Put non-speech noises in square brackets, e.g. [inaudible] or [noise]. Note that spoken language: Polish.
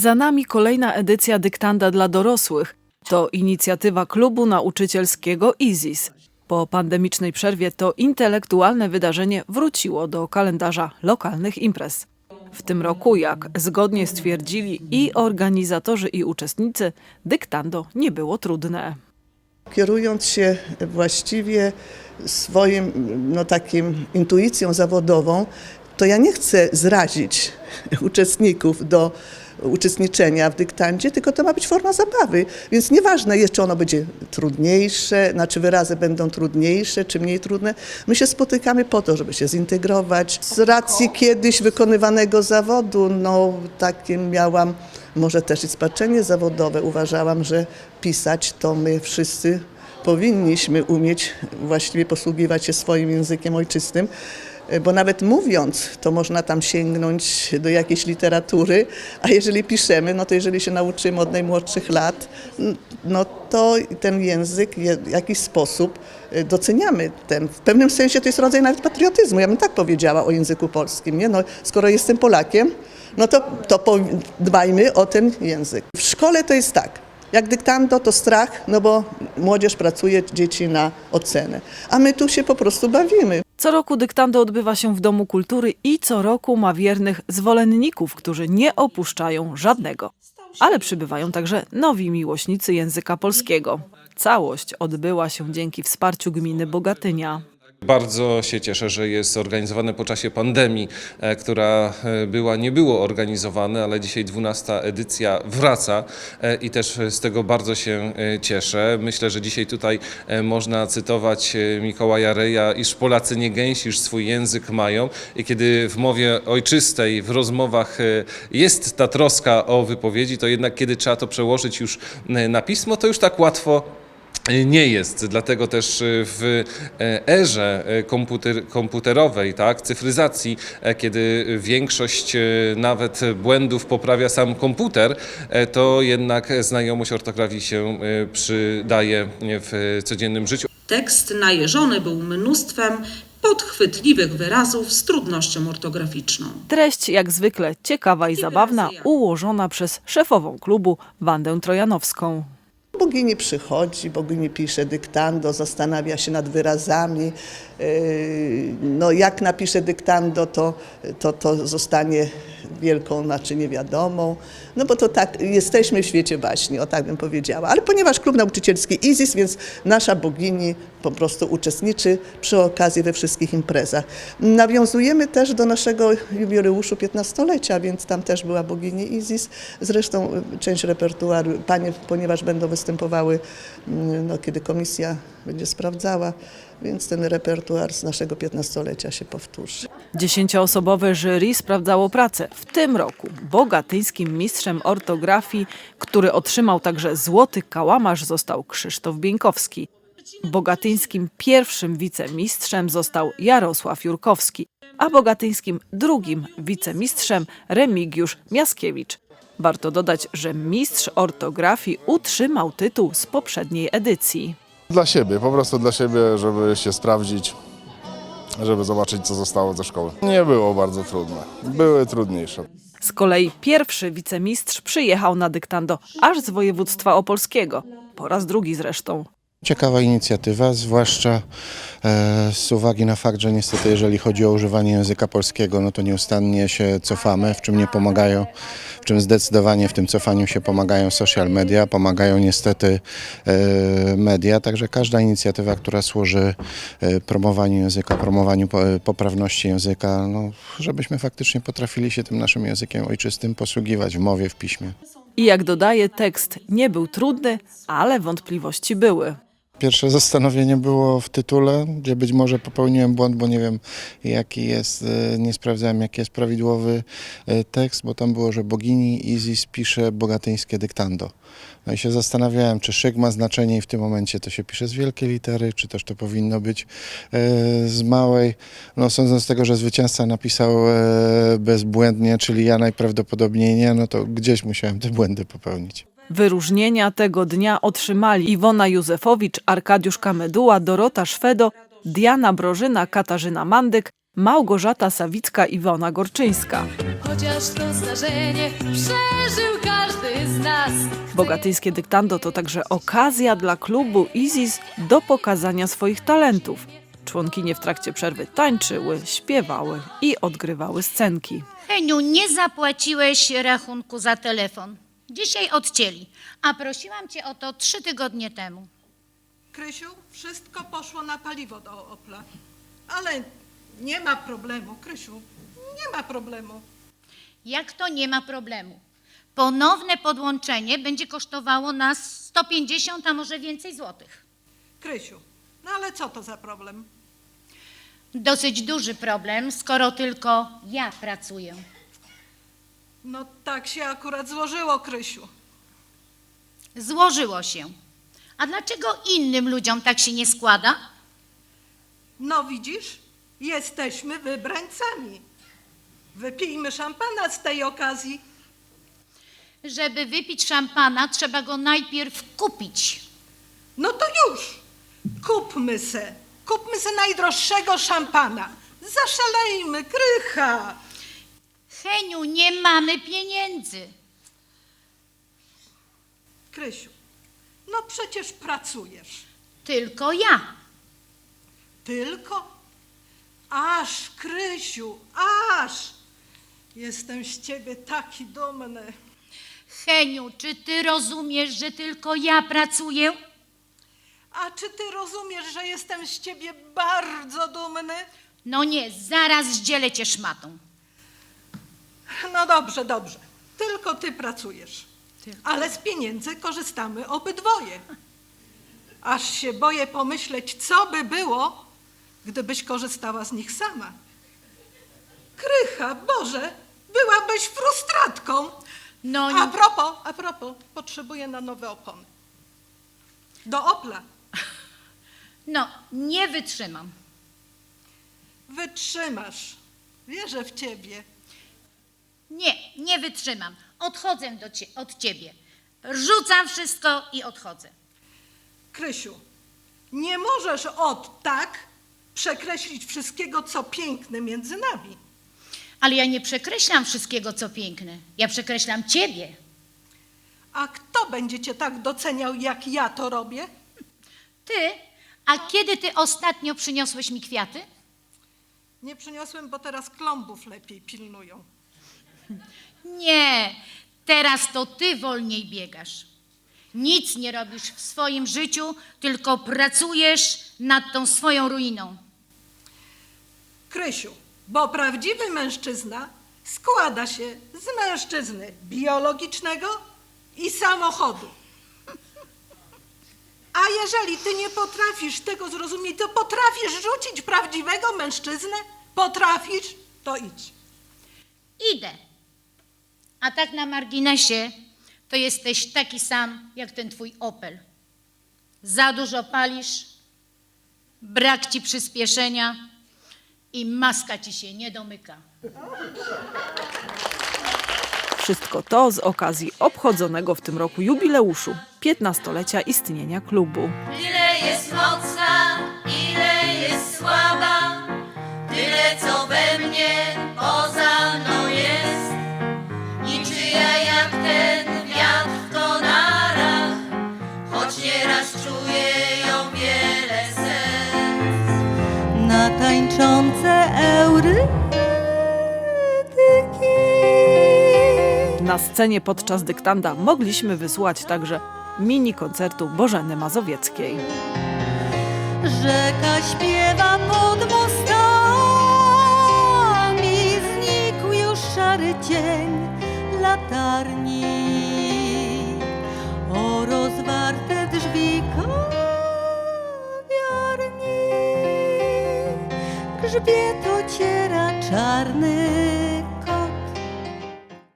Za nami kolejna edycja dyktanda dla dorosłych. To inicjatywa klubu nauczycielskiego IZIS. Po pandemicznej przerwie to intelektualne wydarzenie wróciło do kalendarza lokalnych imprez. W tym roku, jak zgodnie stwierdzili i organizatorzy, i uczestnicy, dyktando nie było trudne. kierując się właściwie swoim, no takim intuicją zawodową, to ja nie chcę zrazić uczestników do uczestniczenia w dyktandzie, tylko to ma być forma zabawy. Więc nieważne jest, czy ono będzie trudniejsze, znaczy wyrazy będą trudniejsze, czy mniej trudne. My się spotykamy po to, żeby się zintegrować. Z racji kiedyś wykonywanego zawodu, no takim miałam może też i spaczenie zawodowe. Uważałam, że pisać to my wszyscy powinniśmy umieć właściwie posługiwać się swoim językiem ojczystym, bo nawet mówiąc, to można tam sięgnąć do jakiejś literatury, a jeżeli piszemy, no to jeżeli się nauczymy od najmłodszych lat, no to ten język w jakiś sposób y, doceniamy. Ten, w pewnym sensie to jest rodzaj nawet patriotyzmu, ja bym tak powiedziała o języku polskim. Nie? No, skoro jestem Polakiem, no to, to dbajmy o ten język. W szkole to jest tak. Jak dyktando, to strach, no bo młodzież pracuje, dzieci na ocenę. A my tu się po prostu bawimy. Co roku dyktando odbywa się w Domu Kultury i co roku ma wiernych zwolenników, którzy nie opuszczają żadnego. Ale przybywają także nowi miłośnicy języka polskiego. Całość odbyła się dzięki wsparciu gminy Bogatynia. Bardzo się cieszę, że jest organizowane po czasie pandemii, e, która e, była, nie było organizowane, ale dzisiaj 12 edycja wraca e, i też z tego bardzo się cieszę. Myślę, że dzisiaj tutaj można cytować Mikołaja Reja, iż Polacy nie gęsi, iż swój język mają i kiedy w mowie ojczystej, w rozmowach jest ta troska o wypowiedzi, to jednak kiedy trzeba to przełożyć już na pismo, to już tak łatwo nie jest, dlatego też y, w e, erze e, komputer, komputerowej, tak, cyfryzacji, e, kiedy większość nawet błędów poprawia sam komputer, to jednak znajomość ortografii się przydaje w codziennym życiu. Tekst najeżony był mnóstwem podchwytliwych wyrazów z trudnością ortograficzną. Treść jak zwykle ciekawa i zabawna, ułożona przez szefową klubu Wandę Trojanowską. Bogini przychodzi, bogini pisze dyktando, zastanawia się nad wyrazami. Yy, No jak napisze dyktando, to, to, to zostanie wielką, znaczy niewiadomą. No bo to tak, jesteśmy w świecie baśni, o tak bym powiedziała. Ale ponieważ klub nauczycielski IZIS, więc nasza bogini po prostu uczestniczy przy okazji we wszystkich imprezach. Nawiązujemy też do naszego jubileuszu 15-lecia, więc tam też była bogini Izis. Zresztą y, część repertuaru, panie, ponieważ będą występowały, mm, no, kiedy komisja będzie sprawdzała, więc ten repertuar z naszego 15-lecia się powtórzy. Dziesięcioosobowe jury sprawdzało pracę. W tym roku bogatyńskim mistrzem ortografii, który otrzymał także złoty kałamarz, został Krzysztof Bieńkowski. Bogatyńskim pierwszym wicemistrzem został Jarosław Jurkowski, a bogatyńskim drugim wicemistrzem Remigiusz Miaskiewicz. Warto dodać, że mistrz ortografii utrzymał tytuł z poprzedniej edycji. Dla siebie, po prostu dla siebie, żeby się sprawdzić, żeby zobaczyć, co zostało ze szkoły. Nie było bardzo trudne. Były trudniejsze. Z kolei pierwszy wicemistrz przyjechał na dyktando aż z województwa opolskiego. Po raz drugi zresztą. Ciekawa inicjatywa, zwłaszcza e, z uwagi na fakt, że niestety jeżeli chodzi o używanie języka polskiego, no to nieustannie się cofamy, w czym nie pomagają, w czym zdecydowanie w tym cofaniu się pomagają social media, pomagają niestety e, media, także każda inicjatywa, która służy e, promowaniu języka, promowaniu po, poprawności języka, no, żebyśmy faktycznie potrafili się tym naszym językiem ojczystym posługiwać w mowie, w piśmie. I jak dodaje, tekst nie był trudny, ale wątpliwości były. Pierwsze [laughs] zastanowienie było w tytule, gdzie być może popełniłem błąd, bo nie wiem jaki jest, e, nie sprawdzałem jaki jest prawidłowy e, tekst, bo tam było, że bogini Izis pisze bogatyńskie dyktando. No i się zastanawiałem, czy szyk ma znaczenie i w tym momencie to się pisze z wielkiej litery, czy też to powinno być e, z małej. No sądząc z tego, że zwycięzca napisał bezbłędnie, czyli ja najprawdopodobniej nie, no to gdzieś musiałem te błędy popełnić. Wyróżnienia tego dnia otrzymali Iwona Józefowicz, Arkadiusz Kameduła, Dorota Szwedo, Diana Brożyna, Katarzyna Mandyk, Małgorzata Sawicka-Iwona Gorczyńska. Chociaż to zdarzenie przeżył każdy z nas. Bogatyńskie dyktando to także okazja dla klubu Izis do pokazania swoich talentów. Członkinie w trakcie przerwy tańczyły, śpiewały i odgrywały scenki. Heniu, nie zapłaciłeś rachunku za telefon. Dzisiaj odcięli, a prosiłam cię o to trzy tygodnie temu. Krysiu, wszystko poszło na paliwo do Opla. Ale nie ma problemu, Krysiu, nie ma problemu. Jak to nie ma problemu? Ponowne podłączenie będzie kosztowało nas 150, a może więcej złotych. Krysiu, no ale co to za problem? Dosyć duży problem, skoro tylko ja pracuję. No tak się akurat złożyło, Krysiu. Złożyło się. A dlaczego innym ludziom tak się nie składa? No widzisz, jesteśmy wybrańcami. Wypijmy szampana z tej okazji. Żeby wypić szampana, trzeba go najpierw kupić. No to już, kupmy se, kupmy se najdroższego szampana. Zaszalejmy, krycha. Heniu, nie mamy pieniędzy. Krysiu, no przecież pracujesz. Tylko ja. Tylko? Aż, Krysiu, aż! Jestem z ciebie taki dumny. Heniu, czy ty rozumiesz, że tylko ja pracuję? A czy ty rozumiesz, że jestem z ciebie bardzo dumny? No nie, zaraz zdzielę cię szmatą. No dobrze, dobrze. Tylko ty pracujesz. Ale z pieniędzy korzystamy obydwoje. Aż się boję pomyśleć, co by było, gdybyś korzystała z nich sama. Krycha, Boże, byłabyś frustratką. No A nie. propos, a propos, potrzebuję na nowe opony. Do Opla. [laughs] No, nie wytrzymam. Wytrzymasz. Wierzę w ciebie. Nie, nie wytrzymam. Odchodzę do cie, od ciebie. Rzucam wszystko i odchodzę. Krysiu, nie możesz od tak przekreślić wszystkiego, co piękne między nami. Ale ja nie przekreślam wszystkiego, co piękne. Ja przekreślam ciebie. A kto będzie cię tak doceniał, jak ja to robię? Ty? A kiedy ty ostatnio przyniosłeś mi kwiaty? Nie przyniosłem, bo teraz klombów lepiej pilnują. Nie, teraz to ty wolniej biegasz. Nic nie robisz w swoim życiu, tylko pracujesz nad tą swoją ruiną. Krysiu, bo prawdziwy mężczyzna składa się z mężczyzny biologicznego i samochodu. A jeżeli ty nie potrafisz tego zrozumieć, to potrafisz rzucić prawdziwego mężczyznę? Potrafisz? To idź. Idę. A tak na marginesie, to jesteś taki sam jak ten twój Opel. Za dużo palisz, brak ci przyspieszenia i maska ci się nie domyka. Wszystko to z okazji obchodzonego w tym roku jubileuszu 15-lecia istnienia klubu. Ile jest mocna, na tańczące eurytyki. Na scenie podczas dyktanda mogliśmy wysłuchać także mini koncertu Bożeny Mazowieckiej. Rzeka śpiewa pod mostami, znikł już szary cień latarni. Grzbiet ociera czarny